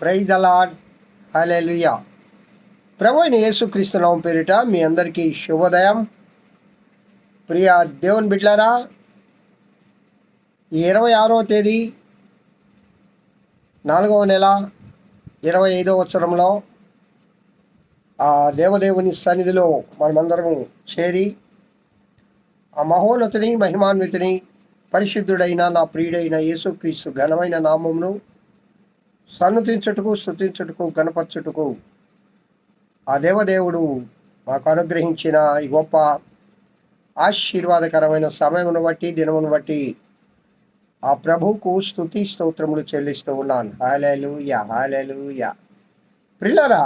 Praise అలాడ్ hallelujah ప్రభు అయిన యేసుక్రీస్తు పేరిట మీ అందరికీ శుభోదయం. ప్రియ దేవుని బిడ్లారా ఈ ఇరవై ఆరో తేదీ నాలుగవ నెల ఇరవై ఐదవ సంవత్సరంలో ఆ దేవదేవుని సన్నిధిలో మనమందరము చేరి ఆ మహోన్నతిని మహిమాన్వితిని పరిశుద్ధుడైన నా ప్రియుడైన యేసుక్రీస్తు ఘనమైన నామమును సన్నతించుటకు స్తుతించుటకు గణపరచుటకు ఆ దేవదేవుడు మాకు అనుగ్రహించిన ఈ గొప్ప ఆశీర్వాదకరమైన సమయమును బట్టి దినమును బట్టి ఆ ప్రభువుకు స్థుతి స్తోత్రములు చెల్లిస్తూ ఉన్నాను. హాలేలు యా హాలేలు యా పిల్లరా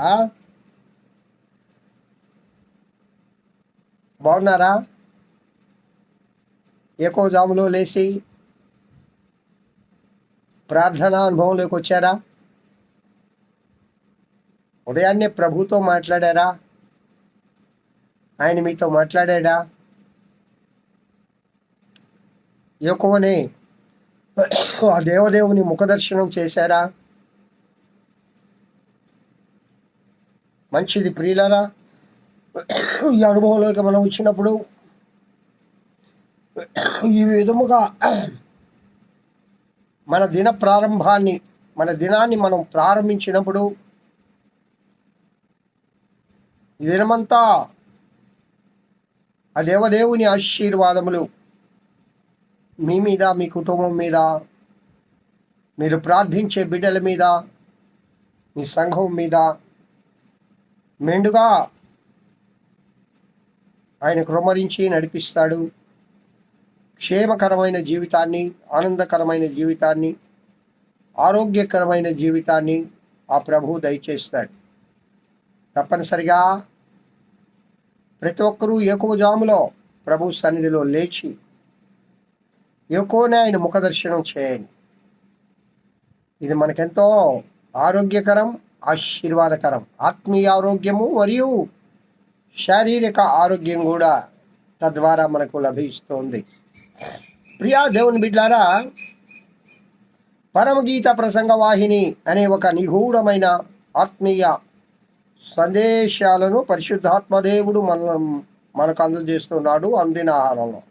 బాగున్నారా? ఎక్కువ జాములో లేచి ప్రార్థనా అనుభవంలోకి వచ్చారా? ఉదయాన్నే ప్రభుతో మాట్లాడారా? ఆయన మీతో మాట్లాడా ఎక్కువనే ఆ దేవదేవుని ముఖదర్శనం చేశారా? మంచిది ప్రియులరా ఈ అనుభవంలోకి మనం వచ్చినప్పుడు ఈ విధముగా మన దిన ప్రారంభాన్ని మన దినాన్ని మనం ప్రారంభించినప్పుడు ఈ దినమంతా ఆ దేవదేవుని ఆశీర్వాదములు మీ మీద మీ కుటుంబం మీద మీరు ప్రార్థించే బిడ్డల మీద మీ సంఘం మీద మెండుగా ఆయన కృమరించి నడిపిస్తాడు. క్షేమకరమైన జీవితాన్ని ఆనందకరమైన జీవితాన్ని ఆరోగ్యకరమైన జీవితాన్ని ఆ ప్రభు దయచేస్తాడు. తప్పనిసరిగా ప్రతి ఒక్కరూ ఏకోజాములో ప్రభు సన్నిధిలో లేచి ఏకోనే ఆయన ముఖదర్శనం చేయండి. ఇది మనకెంతో ఆరోగ్యకరం ఆశీర్వాదకరం. ఆత్మీయ ఆరోగ్యము మరియు శారీరక ఆరోగ్యం కూడా తద్వారా మనకు లభిస్తుంది. ప్రియా దేవుని బిడ్లారా పరమగీత ప్రసంగ వాహిని అనే ఒక నిగూఢమైన ఆత్మీయ సందేశాలను పరిశుద్ధాత్మదేవుడు మన మనకు అందజేస్తున్నాడు అందిన ఆహారంలో.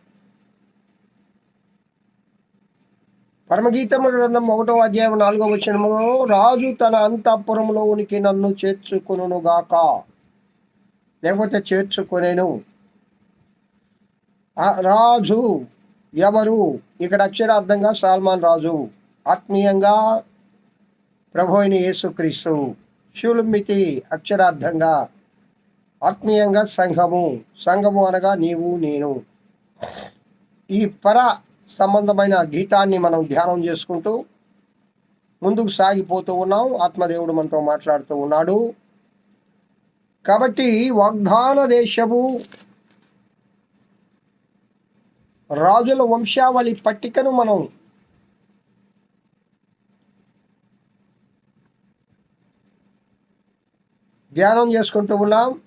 పరమగీతముల గ్రంథం ఒకటో అధ్యాయం నాలుగో వచనంలో రాజు తన అంతఃపురంలోనికి నన్ను చేర్చుకును గాక లేకపోతే చేర్చుకునేను. రాజు ఎవరు? ఇక్కడ అక్షరార్థంగా సాల్మాన్ రాజు. ఆత్మీయంగా ప్రభు అయిన యేసుక్రీస్తు. శూలుమితి అక్షరార్థంగా ఆత్మీయంగా సంఘము సంఘము అనగా నీవు నేను. ఈ పర సంబంధమైన గీతాన్ని మనం ధ్యానం చేసుకుంటూ ముందుకు సాగిపోతూ ఉన్నాం. ఆత్మదేవుడు మనతో మాట్లాడుతూ ఉన్నాడు. కాబట్టి వాగ్దాన దేశము రాజుల వంశావళి పట్టికను మనం ధ్యానం చేసుకుంటూ ఉన్నాం.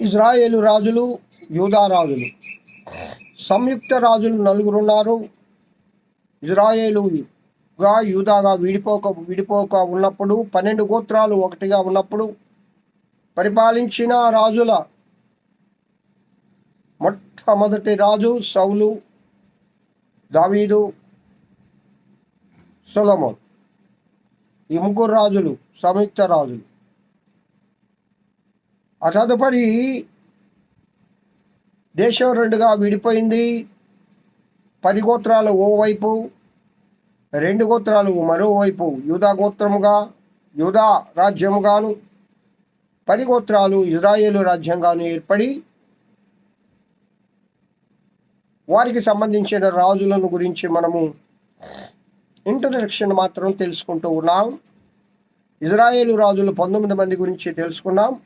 ఇజ్రాయేలు రాజులు యూదా రాజులు. సంయుక్త రాజులు నలుగురు ఉన్నారు. ఇజ్రాయేలుగా యూదాగా విడిపోక విడిపోక ఉన్నప్పుడు పన్నెండు గోత్రాలు ఒకటిగా ఉన్నప్పుడు పరిపాలించిన రాజుల మొట్టమొదటి రాజు సౌలు దావీదు సొలమోన్. ఈ ముగ్గురు రాజులు సంయుక్త రాజులు. ఆ తదుపరి దేశం రెండుగా విడిపోయింది. పది గోత్రాలు ఓవైపు రెండు గోత్రాలు మరోవైపు యూదా గోత్రముగా యూదా రాజ్యముగాను పది గోత్రాలు ఇజ్రాయేలు రాజ్యంగాను ఏర్పడి వారికి సంబంధించిన రాజులను గురించి మనము ఇంట్రడక్షన్ మాత్రం తెలుసుకుంటూ ఉన్నాం. ఇజ్రాయేలు రాజులు పంతొమ్మిది మంది గురించి తెలుసుకున్నాం.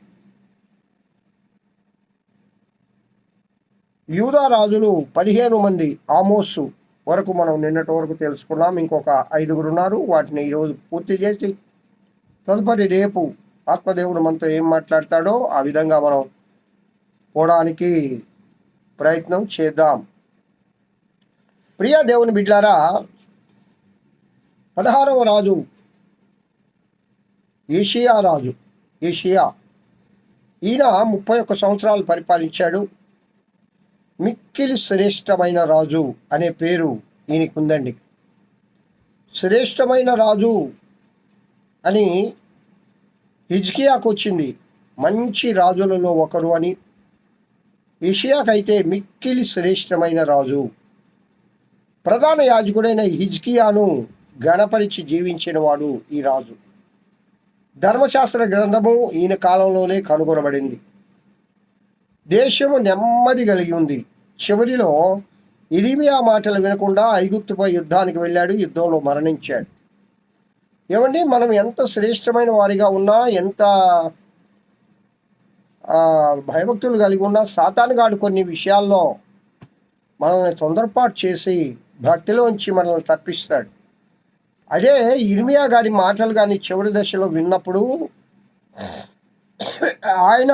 యూదా రాజులు పదిహేను మంది ఆమోసు వరకు మనం నిన్నటి వరకు తెలుసుకున్నాం. ఇంకొక ఐదుగురు ఉన్నారు. వాటిని ఈరోజు పూర్తి చేసి తదుపరి రేపు ఆత్మదేవుడు మనతో ఏం మాట్లాడతాడో ఆ విధంగా మనం పోవడానికి ప్రయత్నం చేద్దాం. ప్రియ దేవుని బిడ్లారా పదహారవ రాజు. ఏషియా రాజు. ఏషియా. ఈయన ముప్పై ఒక్క సంవత్సరాలు పరిపాలించాడు. మిక్కిలి శ్రేష్టమైన రాజు అనే పేరు ఈయనకుందండి. శ్రేష్టమైన రాజు అని హిజ్కియాకు వచ్చింది మంచి రాజులలో ఒకరు అని. ఇషియాకైతే మిక్కిలి శ్రేష్టమైన రాజు. ప్రధాన యాజకుడైన హిజ్కియాను గణపరిచి జీవించిన వాడు ఈ రాజు. ధర్మశాస్త్ర గ్రంథము ఈయన కాలంలోనే కనుగొనబడింది. దేశము నెమ్మది కలిగి ఉంది. చివరిలో ఇరిమియా మాటలు వినకుండా ఐగుప్తుపై యుద్ధానికి వెళ్ళాడు. యుద్ధంలో మరణించాడు. ఏమండి మనం ఎంత శ్రేష్టమైన వారిగా ఉన్నా ఎంత భయభక్తులు కలిగి ఉన్నా సాతానుగాడు కొన్ని విషయాల్లో మనల్ని తొందరపాటు చేసి భక్తిలోంచి మనల్ని తప్పిస్తాడు. అదే ఇర్మియా గారి మాటలు కానీ చివరి దశలో విన్నప్పుడు ఆయన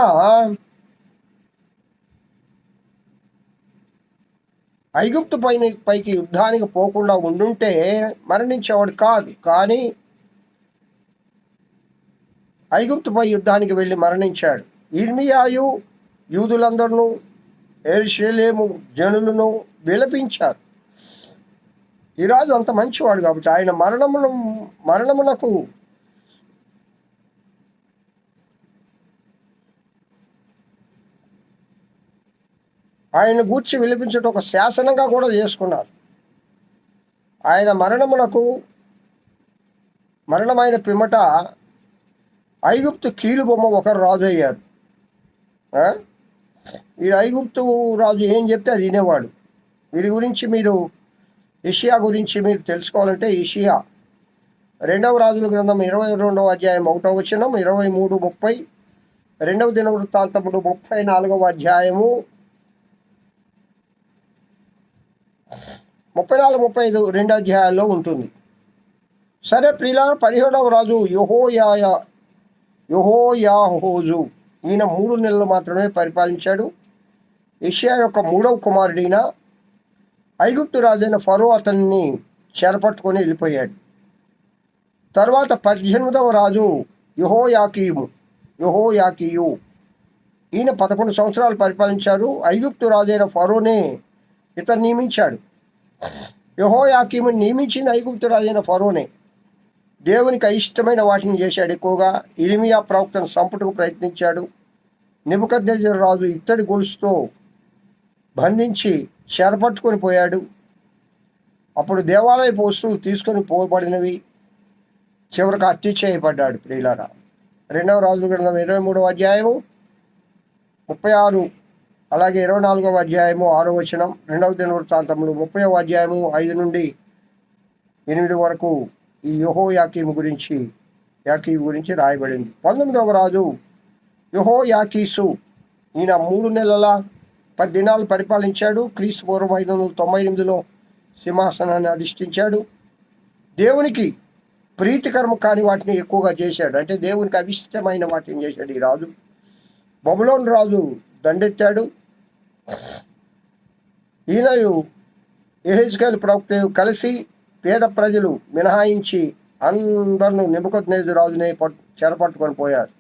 ఐగుప్తు పైన పైకి యుద్ధానికి పోకుండా ఉండుంటే మరణించేవాడు కాదు. కానీ ఐగుప్తుపై యుద్ధానికి వెళ్ళి మరణించాడు. ఇర్మియాయు యూదులందరినూ ఎరుషలేము జనులను విలపించారు. ఈ రాజు అంత మంచివాడు కాబట్టి ఆయన మరణమును మరణమునకు ఆయన గూర్చి విలపించడం ఒక శాసనంగా కూడా చేసుకున్నారు. ఆయన మరణమునకు మరణమైన పిమ్మట ఐగుప్తు కీలుబొమ్మ ఒకరు రాజు అయ్యారు ఈ ఐగుప్తు రాజు ఏం చెప్తే అది వినేవాడు. వీరి గురించి మీరు ఏషియా గురించి మీరు తెలుసుకోవాలంటే ఇషియా రెండవ రాజుల గ్రంథం ఇరవై రెండవ అధ్యాయం ఒకటవ వచనం ఇరవై మూడు ముప్పై. రెండవ దిన వృత్తాంతముడు ముప్పై నాలుగవ అధ్యాయము. ముప్పై నాలుగు ముప్పై ఐదు రెండు అధ్యాయాల్లో ఉంటుంది. సరే ప్రిలా పదిహేడవ రాజు యుహోయా యుహోయాహోజు. ఈయన మూడు నెలలు మాత్రమే పరిపాలించాడు. ఏషియా యొక్క మూడవ కుమారుడైన ఐగుప్తు రాజైన ఫరో అతన్ని చేరపట్టుకొని వెళ్ళిపోయాడు. తర్వాత పద్దెనిమిదవ రాజు యుహోయాకీము యుహోయాకియు. ఈయన పదకొండు సంవత్సరాలు పరిపాలించారు ఐగుప్తు రాజైన ఫరోనే ఇతను నియమించాడు. యహోయాకీము నియమించిన ఐగుప్తు రాజైన ఫరోనే దేవునికి అయిష్టమైన వాటిని చేశాడు ఎక్కువగా. ఇరిమియా ప్రవక్తను సంపుటకు ప్రయత్నించాడు. నిబద్నెజర్ రాజు ఇత్తడి గొలుసుతో బంధించి చెరపట్టుకొని పోయాడు. అప్పుడు దేవాలయపు వస్తువులు తీసుకొని పోబడినవి చివరికి హత్య చేయబడ్డాడు ప్రియులారా. రెండవ రాజు గ్రంథం ఇరవై మూడవ అధ్యాయము ముప్పై ఆరు అలాగే ఇరవై నాలుగవ అధ్యాయము ఆరో వచనం రెండవ దినవృత్తాంతములు ముప్పైవ అధ్యాయము ఐదు నుండి ఎనిమిది వరకు ఈ యుహో యాకీము గురించి యాకీము గురించి రాయబడింది. పంతొమ్మిదవ రాజు యహో యాకీసు ఈయన మూడు నెలల పది దినాలు పరిపాలించాడు. క్రీస్తు పూర్వం ఐదు వందల తొంభై ఎనిమిదిలో సింహాసనాన్ని అధిష్ఠించాడు. దేవునికి ప్రీతికరము కాని వాటిని ఎక్కువగా చేశాడు. అంటే దేవునికి అవిష్టమైన వాటిని చేశాడు ఈ రాజు. బబులోన్ రాజు దండెత్తాడు. ఈయనయు ఎహెజ్కేల్ ప్రవక్త కలిసి పేద ప్రజలు మినహాయించి అందరూ నిబుకద్నేజు రాజునే చెరపట్టుకొని పోయారు.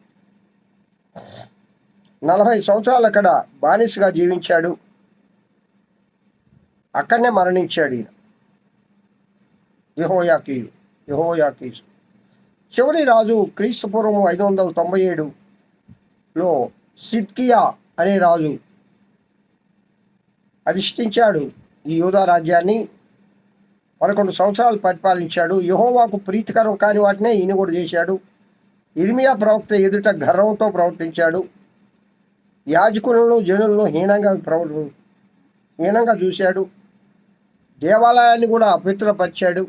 నలభై సంవత్సరాలు అక్కడ బానిసగా జీవించాడు. అక్కడనే మరణించాడు ఈయన. యహోయాకీయు యహోయాకీసు చివరి రాజు క్రీస్తుపూర్వం ఐదు వందల తొంభై ఏడులో సిద్కియా అనే రాజు అధిష్ఠించాడు ఈ యూదా రాజ్యాన్ని. పదకొండు సంవత్సరాలు పరిపాలించాడు. యహోవాకు ప్రీతికరం కాని వాటినే ఈయన కూడా చేశాడు. ఇర్మియా ప్రవక్త ఎదుట గర్వంతో ప్రవర్తించాడు. యాజకులను జనులను హీనంగా ప్రవ హీనంగా చూశాడు. దేవాలయాన్ని కూడా అపవిత్రపరిచాడు.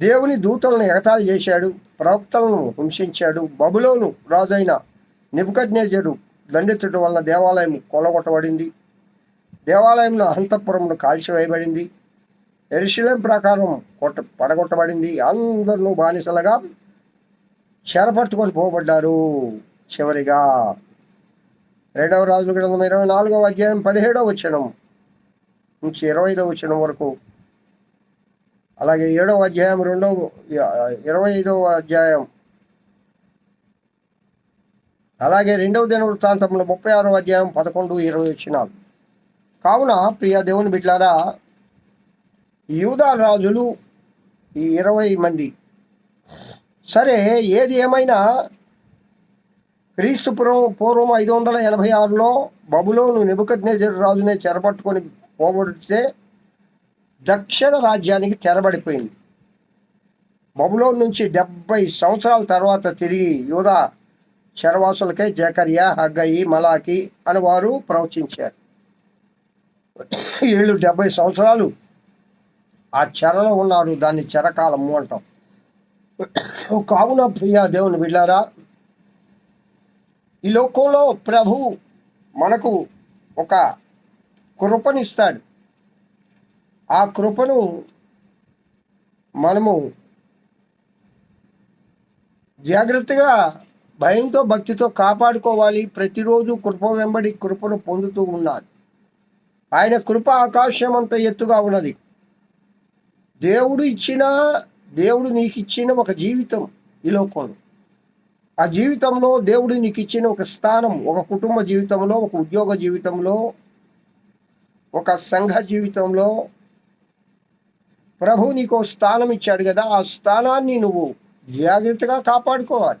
దేవుని దూతలను ఎగతాళి చేశాడు. ప్రవక్తలను హింసించాడు. బబులోను రాజైన నిబుకజ్ఞజరు దండెత్తడం వలన దేవాలయం కొలగొట్టబడింది దేవాలయంలో అంతఃపురంలో కాల్చివేయబడింది. ఎరుశలేం ప్రకారం కొట్ట పడగొట్టబడింది. అందరూ బానిసలుగా చెరపట్టుకొని పోబడ్డారు. చివరిగా రెండవ రాజుల గ్రంథం ఇరవై నాలుగవ అధ్యాయం పదిహేడవ వచనం నుంచి ఇరవై ఐదవ వచనం వరకు. అలాగే ఏడవ అధ్యాయం రెండవ ఇరవై ఐదవ అధ్యాయం. అలాగే రెండవ దిన వృత్తాంతంలో ముప్పై ఆరవ అధ్యాయం పదకొండు ఇరవై వచ్చినాలు కావున ప్రియ దేవుని బిడ్లారా యూదా రాజులు ఈ ఇరవై మంది. సరే ఏది ఏమైనా క్రీస్తు పూర్వం పూర్వం ఐదు వందల ఎనభై ఆరులో బబులోను నిబుకద్నేజర్ రాజునే చెరపట్టుకొని పోగొడితే దక్షిణ రాజ్యానికి తెరబడిపోయింది. బబులోన్ నుంచి డెబ్బై సంవత్సరాల తర్వాత తిరిగి యూదా చెరవాసులకై జకరియా హగ్గయి మలాకి అని వారు ప్రవచించారు. వీళ్ళు డెబ్బై సంవత్సరాలు ఆ చెరలో ఉన్నారు దాన్ని చెరకాలము అంటాం. కావున ప్రియా దేవుని బిడ్డారా ఈ లోకంలో ప్రభు మనకు ఒక కృపనిస్తాడు. ఆ కృపను మనము జాగ్రత్తగా భయంతో భక్తితో కాపాడుకోవాలి. ప్రతిరోజు కృప వెంబడి కృపను పొందుతూ ఉన్నారు ఆయన కృప ఆకాశం అంత ఎత్తుగా ఉన్నది. దేవుడు ఇచ్చిన దేవుడు నీకు ఇచ్చిన ఒక జీవితం ఈ లోకంలో. ఆ జీవితంలో దేవుడు నీకు ఇచ్చిన ఒక స్థానం ఒక కుటుంబ జీవితంలో ఒక ఉద్యోగ జీవితంలో ఒక సంఘ జీవితంలో ప్రభు నీకు స్థానం ఇచ్చాడు కదా ఆ స్థానాన్ని నువ్వు జాగ్రత్తగా కాపాడుకోవాలి.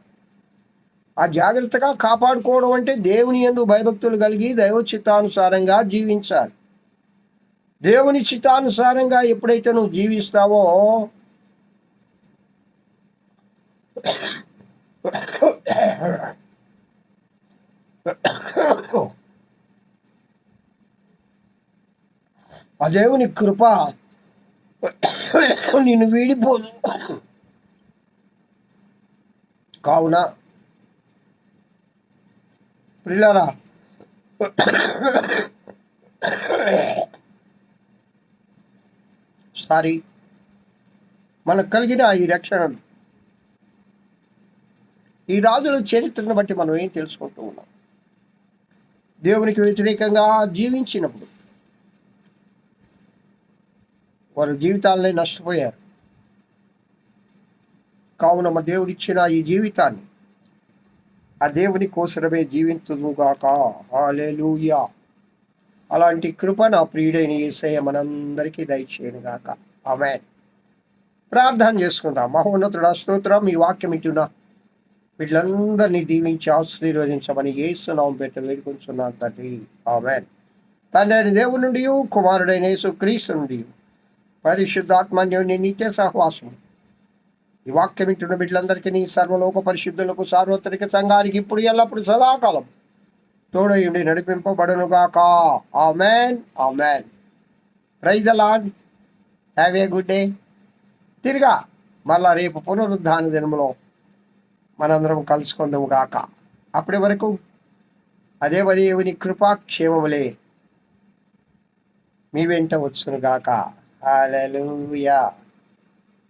ఆ జాగ్రత్తగా కాపాడుకోవడం అంటే దేవుని ఎందు భయభక్తులు కలిగి దైవ చిత్తానుసారంగా జీవించాలి. దేవుని చిత్తానుసారంగా ఎప్పుడైతే నువ్వు జీవిస్తావో ఆ దేవుని కృప నిన్ను వీడిపోదు. కావున పిల్లరా సారీ మనకు కలిగిన ఈ రక్షణను ఈ రాజుల చరిత్రను బట్టి మనం ఏం తెలుసుకుంటూ ఉన్నాం? దేవునికి వ్యతిరేకంగా జీవించినప్పుడు వారు జీవితాలనే నష్టపోయారు. కావున మా దేవుడిచ్చిన ఈ జీవితాన్ని ఆ దేవుని కోసరమే జీవించుగాక హాలెలూయా అలాంటి కృప నా ప్రియుడైన ఏసయ్య మనందరికీ దయచేయనుగాక. ఆమె ప్రార్థన చేసుకుందాం. మహోన్నతుడ స్తోత్రం ఈ వాక్యం ఇటున్నా వీళ్ళందరినీ దీవించి ఆశీర్వదించమని ఏసునామం పెట్ట వేడుకొంచున్నాను తండ్రి. ఆమెన్. తండ్రి దేవుడి నుండి కుమారుడైన యేసు క్రీస్తు నుండి పరిశుద్ధాత్మన్యుని నిత్య సహవాసం. ఈ వాక్యం ఇంటున్న బిడ్డలందరికీ నీ సర్వలోక పరిశుద్ధులకు సార్వత్రిక సంఘానికి ఇప్పుడు ఎల్లప్పుడు సదాకాలం తోడయుండి నడిపింపబడునుగాక. Amen. Amen. Praise Lord have a good day. తిరిగా మళ్ళా రేపు పునరుద్ధాన దినములో మనందరం కలుసుకుందాము గాక అప్పటి వరకు అదే దేవుని కృపాక్షేమములే మీ వెంట వచ్చును గాక హల్లెలూయా.